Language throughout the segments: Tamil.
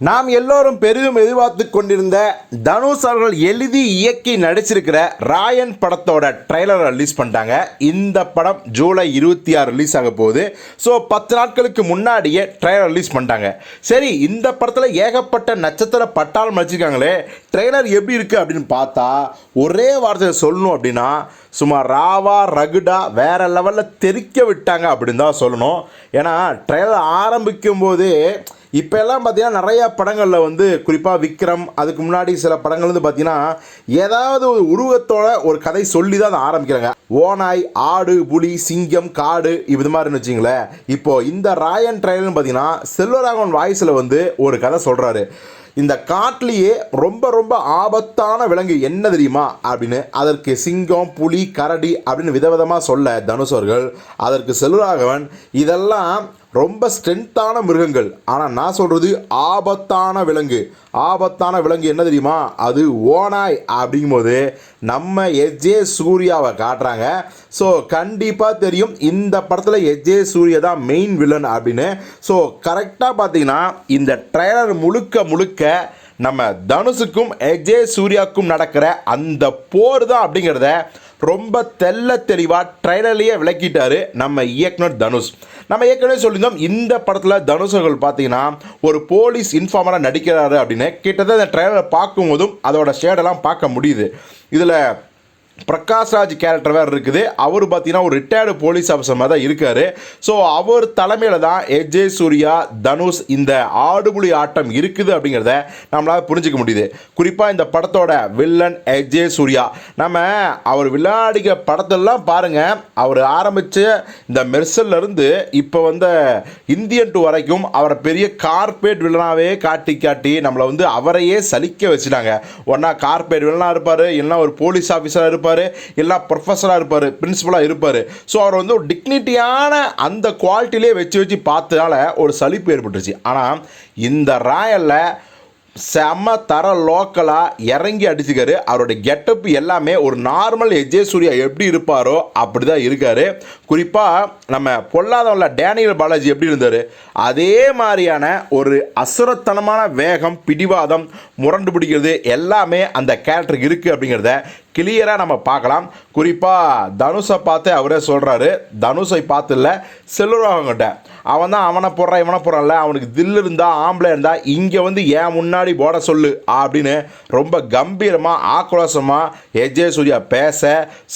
நாம் எல்லோரும் பெரிதும் எதிர்பார்த்து கொண்டிருந்த தனுஷ் அவர்கள் எழுதி இயக்கி நடிச்சிருக்கிற ராயன் படத்தோட ட்ரைலரை ரிலீஸ் பண்ணிட்டாங்க. இந்த படம் ஜூலை இருபத்தி ஆறு ரிலீஸ் ஆக போகுது. ஸோ பத்து நாட்களுக்கு முன்னாடியே ட்ரைலர் ரிலீஸ் பண்ணிட்டாங்க. சரி இந்த படத்தில் ஏகப்பட்ட நட்சத்திர பட்டாளம் நடிச்சிருக்காங்களே ட்ரெய்லர் எப்படி இருக்குது அப்படின்னு பார்த்தா ஒரே வார்த்தையை சொல்லணும் அப்படின்னா சும்மா ராவா ரகுடா வேற லெவலில் தெறிக்க விட்டாங்க அப்படின்னு தான் சொல்லணும். ஏன்னா ட்ரெய்லர் ஆரம்பிக்கும் போதே இப்போ எல்லாம் பார்த்தீங்கன்னா நிறைய படங்களில் வந்து குறிப்பாக விக்ரம் அதுக்கு முன்னாடி சில படங்கள் வந்து பார்த்தீங்கன்னா ஏதாவது ஒரு உருவத்தோட ஒரு கதை சொல்லி தான் அதை ஆரம்பிக்கிறாங்க. ஓனாய் ஆடு புலி சிங்கம் காடு இது மாதிரின்னு வச்சிங்களேன். இப்போ இந்த ராயன் ட்ரையல்னு பார்த்தீங்கன்னா செல்வராகவன் வாய்ஸில் வந்து ஒரு கதை சொல்கிறாரு இந்த காட்டிலேயே ரொம்ப ரொம்ப ஆபத்தான விலங்கு என்ன தெரியுமா அப்படின்னு அதற்கு சிங்கம் புலி கரடி அப்படின்னு விதவிதமாக சொல்ல தனுஷ் அவர்கள் அதற்கு செல்வராகவன் இதெல்லாம் ரொம்ப ஸ்ட்ரென்த்தான மிருகங்கள். ஆனால் நான் சொல்கிறது ஆபத்தான விலங்கு. ஆபத்தான விலங்கு என்ன தெரியுமா? அது ஓனாய் அப்படிங்கும்போது நம்ம எஜே சூர்யாவை காட்டுறாங்க. ஸோ கண்டிப்பாக தெரியும் இந்த படத்தில் எஜே சூர்யா தான் மெயின் வில்லன் அப்படின்னு. ஸோ கரெக்டாக பார்த்தீங்கன்னா இந்த ட்ரெய்லர் முழுக்க முழுக்க நம்ம தனுஷுக்கும் எஜே சூர்யாவுக்கும் நடக்கிற அந்த போர் தான் அப்படிங்கிறத ரொம்ப தெள்ள தெளிவாக ட்ரைலர்லேயே விளக்கிட்டாரு நம்ம இயக்குனர் தனுஷ். நம்ம ஏற்கனவே சொல்லியிருந்தோம் இந்த படத்தில் தனுஷ் அவர்கள் பார்த்தீங்கன்னா ஒரு போலீஸ் இன்ஃபார்மராக நடிக்கிறாரு அப்படின்னு. கிட்டத்தட்ட இந்த ட்ரைலரை பார்க்கும்போதும் அதோட ஷேடெல்லாம் பார்க்க முடியுது. இதில் பிரகாஷ்ராஜ் கேரக்டர் வேறு இருக்குது. அவர் பார்த்தீங்கன்னா ஒரு ரிட்டையர்டு போலீஸ் ஆஃபீஸர் மாதிரி தான் இருக்கார். ஸோ அவர் தலைமையில் தான் எஜே சூர்யா தனுஷ் இந்த ஆடுபுலி ஆட்டம் இருக்குது அப்படிங்கிறத நம்மளால் புரிஞ்சிக்க முடியுது. குறிப்பாக இந்த படத்தோட வில்லன் எஜே சூர்யா நம்ம அவர் விளையாடிக்க படத்தெல்லாம் பாருங்கள் அவர் ஆரம்பித்த இந்த மெர்சல்ல இருந்து இப்போ வந்த இந்தியன் டூ வரைக்கும் அவரை பெரிய கார்பரேட் வில்லனாகவே காட்டி காட்டி நம்மளை வந்து அவரையே சலிக்க வச்சுட்டாங்க. ஒன்றா கார்பரேட் வில்லனாக இருப்பார் இல்லைன்னா ஒரு போலீஸ் ஆஃபீஸராக இருப்பார் இருப்பார் எல்லா ப்ரொஃபஸராக இருப்பார் பிரின்ஸிபலாக இருப்பார். ஸோ அவர் வந்து ஒரு டிக்னிட்டியான அந்த குவாலிட்டிலே வச்சு வச்சு பார்த்ததால ஒரு சலிப்பு ஏற்பட்டுருச்சு. ஆனால் இந்த ராயலில் செம்ம தர லோக்கலாக இறங்கி அடிச்சுக்காரு. அவருடைய கெட்டப் எல்லாமே ஒரு நார்மல் எஜே சூர்யா எப்படி இருப்பாரோ அப்படி தான் இருக்கார். குறிப்பாக நம்ம பொல்லாதவன்ல டேனியல் பாலாஜி எப்படி இருந்தார்? அதே மாதிரியான ஒரு அசுரத்தனமான வேகம் பிடிவாதம் முரண்டு பிடிக்கிறது எல்லாமே அந்த கேரக்டருக்கு இருக்குது அப்படிங்கிறத கிளியராக நம்ம பார்க்கலாம். குறிப்பாக தனுஷை பார்த்து அவரே சொல்கிறாரு தனுஷை பார்த்து இல்லை செல்லுறவங்கிட்ட அவன் தான் அவனை போடுறான் இவனை போடுறான்ல. அவனுக்கு தில் இருந்தால் ஆம்பளை இருந்தால் இங்கே வந்து ஏன் முன்னாடி போட சொல்லு அப்படின்னு ரொம்ப கம்பீரமாக ஆக்ரோஷமாக எஜே சூர்யா பேச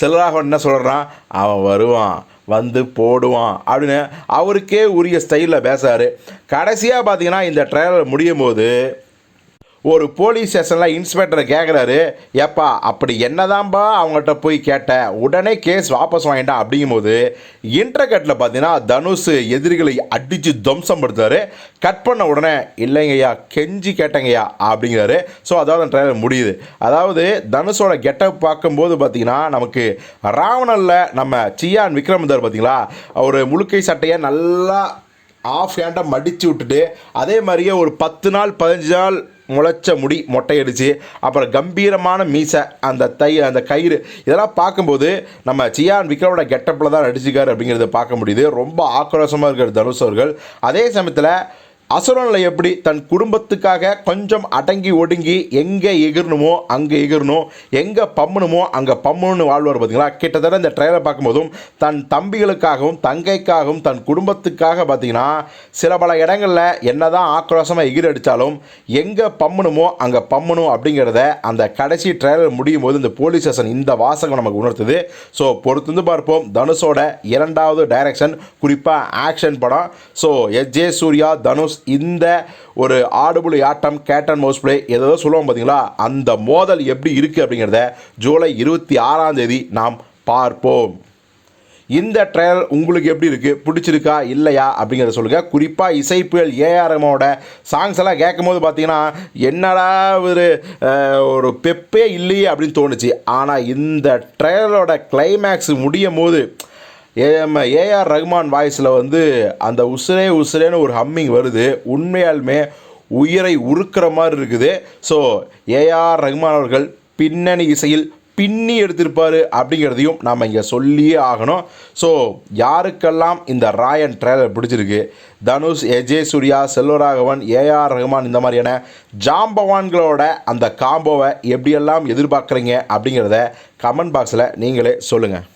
செல்வராகவன் என்ன சொல்கிறான் அவன் வருவான் வந்து போடுவான் அப்படின்னு அவருக்கே உரிய ஸ்டைலில் பேசுகிறார் கடைசியாக பார்த்தீங்கன்னா இந்த ட்ரைலர் முடியும் போது ஒரு போலீஸ் ஸ்டேஷனில் இன்ஸ்பெக்டர் கேட்குறாரு ஏப்பா அப்படி என்னதான்பா அவங்கள்ட்ட போய் கேட்டேன் உடனே கேஸ் வாபஸ் வாங்கிட்டா? அப்படிங்கும்போது இன்டர்கட்டில் பார்த்தீங்கன்னா தனுஷ் எதிரிகளை அடித்து துவம்சம் படுத்தாரு கட் பண்ண உடனே இல்லைங்கய்யா கெஞ்சி கேட்டங்கய்யா அப்படிங்கிறாரு. ஸோ அதாவது அந்த ட்ரைலர் முடியுது. அதாவது தனுஷோட கெட்டப் பார்க்கும்போது பார்த்தீங்கன்னா நமக்கு ராவணனில் நம்ம சியான் விக்ரமந்தர் பார்த்தீங்களா அவர் முழுக்கை சட்டையை நல்லா ஆஃப் ஹேண்டாக மடித்து விட்டுட்டு அதே மாதிரியே ஒரு பத்து நாள் பதினஞ்சு நாள் முளைச்ச முடி மொட்டையடிச்சு அப்புறம் கம்பீரமான மீசை அந்த தை அந்த கயிறு இதெல்லாம் பார்க்கும்போது நம்ம சியான் விக்ரமோட கெட்டப்பில் தான் நடிச்சிருக்காரு அப்படிங்கிறத பார்க்க முடியுது. ரொம்ப ஆக்ரோஷமாக இருக்கிற தனுஷ் அவர்கள். அதே சமயத்தில் அசுரனில் எப்படி தன் குடும்பத்துக்காக கொஞ்சம் அடங்கி ஒடுங்கி எங்கே எகிரணுமோ அங்கே எகிரணும் எங்கே பம்மணுமோ அங்கே பம்மணும்னு வாழ்வார் பார்த்தீங்களா? கிட்டத்தட்ட இந்த ட்ரெயிலர் பார்க்கும்போதும் தன் தம்பிகளுக்காகவும் தங்கைக்காகவும் தன் குடும்பத்துக்காக பார்த்தீங்கன்னா சில பல இடங்களில் என்னதான் ஆக்ரோஷமாக எகிரி அடித்தாலும் எங்கே பம்மணுமோ அங்கே பம்மணும் அப்படிங்கிறத அந்த கடைசி ட்ரெயிலர் முடியும் போது இந்த போலீஸ் ஸ்டேஷன் இந்த வாசகம் நமக்கு உணர்த்துது. ஸோ பொறுத்திருந்து பார்ப்போம். தனுஷோட இரண்டாவது டைரக்ஷன் குறிப்பாக ஆக்ஷன் படம். So S J Suryah Dhanush இந்த ஒரு ஆடுபுலி ஆட்டம் கேட்டன் மவுஸ் பிளே ஏதோ சொல்லுவோம் பார்த்தீங்களா அந்த மோதல் எப்படி இருக்குது அப்படிங்கிறத ஜூலை இருபத்தி ஆறாம் தேதி நாம் பார்ப்போம். இந்த ட்ரையல் உங்களுக்கு எப்படி இருக்குது பிடிச்சிருக்கா? இல்லையா? அப்படிங்கிறத சொல்லுங்கள் குறிப்பாக இசைப்புகள் ஏஆர்எமோட சாங்ஸ் எல்லாம் கேட்கும் போது பார்த்தீங்கன்னா என்னடா ஒரு ஒரு பெப்பே இல்லையே அப்படின்னு தோணுச்சு. ஆனால் இந்த ட்ரையலோட கிளைமேக்ஸ் முடியும் போது ஏஎம் ஏஆர் ரஹ்மான் வாய்ஸில் வந்து அந்த உசுரே உசுரேன்னு ஒரு ஹம்மிங் வருது. உண்மையாலுமே உயிரை உருக்கிற மாதிரி இருக்குது. ஸோ ஏஆர் ரஹ்மான் அவர்கள் பின்னணி இசையில் பின்னி எடுத்திருப்பார் அப்படிங்கிறதையும் நாம் இங்கே சொல்லியே ஆகணும். ஸோ யாருக்கெல்லாம் இந்த ராயன் ட்ரெய்லர் பிடிச்சிருக்கு? தனுஷ் எஜே சூர்யா செல்வராகவன் ஏஆர் ரஹ்மான் இந்த மாதிரியான ஜாம்பவான்களோட அந்த காம்போவை எப்படியெல்லாம் எதிர்பார்க்குறீங்க அப்படிங்கிறத கமெண்ட் பாக்ஸில் நீங்களே சொல்லுங்கள்